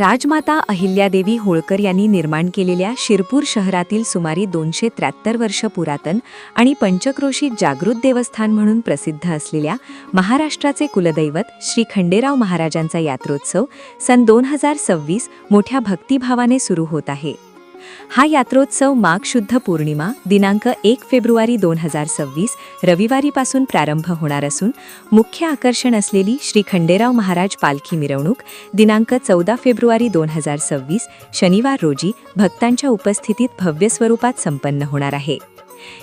राजमाता अहिल्यादेवी होळकर यांनी निर्माण केलेल्या शिरपूर शहरातील सुमारे दोनशे त्र्याहत्तर वर्ष पुरातन आणि पंचक्रोशी जागृत देवस्थान म्हणून प्रसिद्ध असलेल्या महाराष्ट्राचे कुलदैवत श्री खंडेराव महाराजांचा यात्रोत्सव सन दोन हजार सव्वीस मोठ्या भक्तिभावाने सुरू होत आहे. हा यात्रोत्सव माघ शुद्ध पौर्णिमा दिनांक एक फेब्रुवारी दोन हजार सव्वीस रविवारीपासून प्रारंभ होणार असून मुख्य आकर्षण असलेली श्री खंडेराव महाराज पालखी मिरवणूक दिनांक चौदा फेब्रुवारी दोन हजार सव्वीस शनिवार रोजी भक्तांच्या उपस्थितीत भव्य स्वरूपात संपन्न होणार आहे.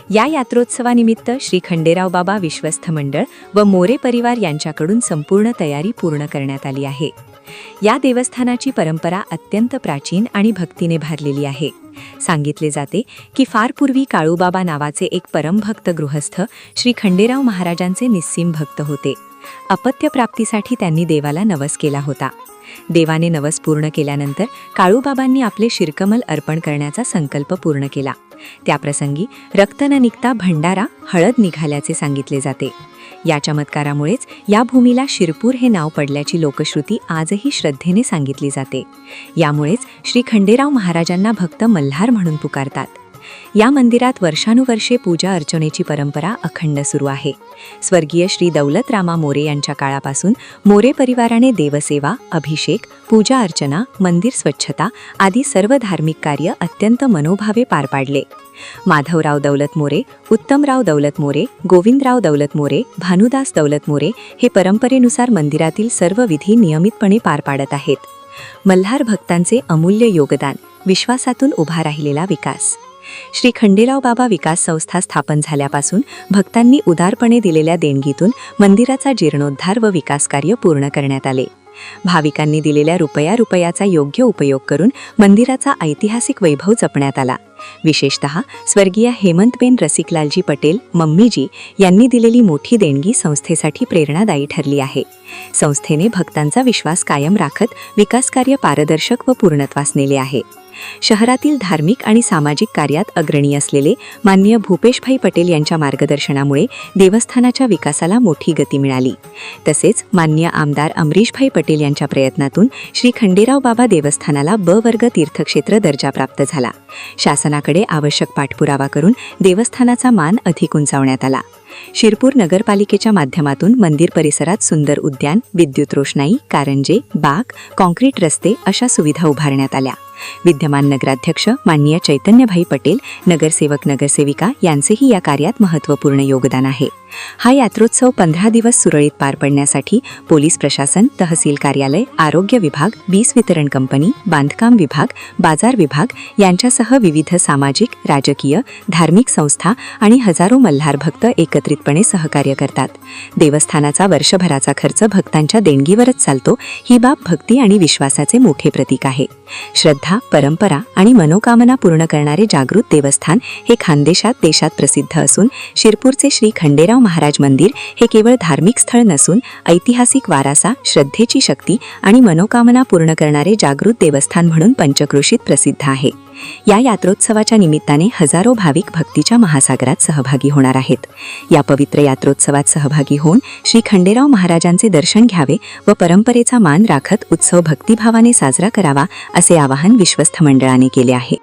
या यात्रोत्सवानिमित्त श्री खंडेराव बाबा विश्वस्त मंडळ व मोरे परिवार यांच्याकडून संपूर्ण तयारी पूर्ण करण्यात आली आहे. या देवस्थानाची परंपरा अत्यंत प्राचीन आणि भक्तीने भरलेली आहे. सांगितले जाते की फार पूर्वी काळूबाबा नावाचे एक परमभक्त गृहस्थ श्री खंडेराव महाराजांचे निस्सीम भक्त होते. अपत्यप्राप्तीसाठी त्यांनी देवाला नवस केला होता. देवाने नवस पूर्ण केल्यानंतर काळूबाबांनी आपले शिरकमल अर्पण करण्याचा संकल्प पूर्ण केला. त्याप्रसंगी रक्त न निघता भंडारा हळद निघाल्याचे सांगितले जाते. या चमत्कारामुळेच या भूमीला शिरपूर हे नाव पडल्याची लोकश्रुती आजही श्रद्धेने सांगितली जाते. यामुळेच श्री खंडेराव महाराजांना भक्त मल्हार म्हणून पुकारतात. या मंदिरात वर्षानुवर्षे पूजा अर्चनेची परंपरा अखंड सुरू आहे. स्वर्गीय श्री दौलतरामा मोरे यांच्या काळापासून मोरे परिवाराने देवसेवा अभिषेक पूजा अर्चना मंदिर स्वच्छता आदी सर्व धार्मिक कार्य अत्यंत मनोभावे पार पाडले. माधवराव दौलत मोरे उत्तमराव दौलत मोरे गोविंदराव दौलत मोरे भानुदास दौलत मोरे हे परंपरेनुसार मंदिरातील सर्व विधी नियमितपणे पार पाडत आहेत. मल्हार भक्तांचे अमूल्य योगदान विश्वासातून उभा राहिलेला विकास. श्री खंडेराव बाबा विकास संस्था स्थापन झाल्यापासून भक्तांनी उदारपणे दिलेल्या देणगीतून मंदिराचा जीर्णोद्धार व विकास कार्य पूर्ण करण्यात आले. भाविकांनी दिलेल्या रुपया रुपयाचा योग्य उपयोग करून मंदिराचा ऐतिहासिक वैभव जपण्यात आला. विशेषत स्वर्गीय हेमंतबेन रसिकलालजी पटेल मम्मीजी यांनी दिलेली मोठी देणगी संस्थेसाठी प्रेरणादायी ठरली आहे. संस्थेने भक्तांचा विश्वास कायम राखत विकासकार्य पारदर्शक व पूर्णत्वास नेले आहे. शहरातील धार्मिक आणि सामाजिक कार्यात अग्रणी असलेले मान्य भूपेशभाई पटेल यांच्या मार्गदर्शनामुळे देवस्थानाच्या विकासाला मोठी गती मिळाली. तसेच मान्य आमदार अमरीशभाई पटेल यांच्या प्रयत्नातून श्री खंडेराव बाबा देवस्थानाला ब वर्ग तीर्थक्षेत्र दर्जा प्राप्त झाला. शासनाकडे आवश्यक पाठपुरावा करून देवस्थानाचा मान अधिक उंचावण्यात आला. शिरपूर नगरपालिकेच्या माध्यमातून मंदिर परिसरात सुंदर उद्यान विद्युत रोषणाई कारंजे बाग कॉन्क्रीट रस्ते अशा सुविधा उभारण्यात आल्या. विद्यमान नगराध्यक्ष माननीय चैतन्यभाई पटेल नगरसेवक नगरसेविका यांचेही या कार्यात महत्त्वपूर्ण योगदान आहे. हा यात्रोत्सव पंधरा दिवस सुरळीत पार पडण्यासाठी पोलीस प्रशासन तहसील कार्यालय आरोग्य विभाग वीज वितरण कंपनी बांधकाम विभाग बाजार विभाग यांच्यासह विविध सामाजिक राजकीय धार्मिक संस्था आणि हजारो मल्हार भक्त एकत्रितपणे सहकार्य करतात. देवस्थानाचा वर्षभराचा खर्च भक्तांच्या देणगीवरच चालतो ही बाब भक्ती आणि विश्वासाचे मोठे प्रतीक आहे. श्रद्धा परंपरा आणि मनोकामना पूर्ण करणारे जागृत देवस्थान हे खानदेशात देशात प्रसिद्ध असून शिरपूरचे श्री खंडेराव महाराज मंदिर हे केवळ धार्मिक स्थळ नसून ऐतिहासिक वारासा श्रद्धेची शक्ती आणि मनोकामना पूर्ण करणारे जागृत देवस्थान म्हणून पंचक्रोशीत प्रसिद्ध आहे. या यात्रोत्सवाच्या निमित्ताने हजारो भाविक भक्तीच्या महासागरात सहभागी होणार आहेत. या पवित्र यात्रोत्सवात सहभागी होऊन श्री खंडेराव महाराजांचे दर्शन घ्यावे व परंपरेचा मान राखत उत्सव भक्तिभावाने साजरा करावा असे आवाहन विश्वस्त मंडळाने केले आहे.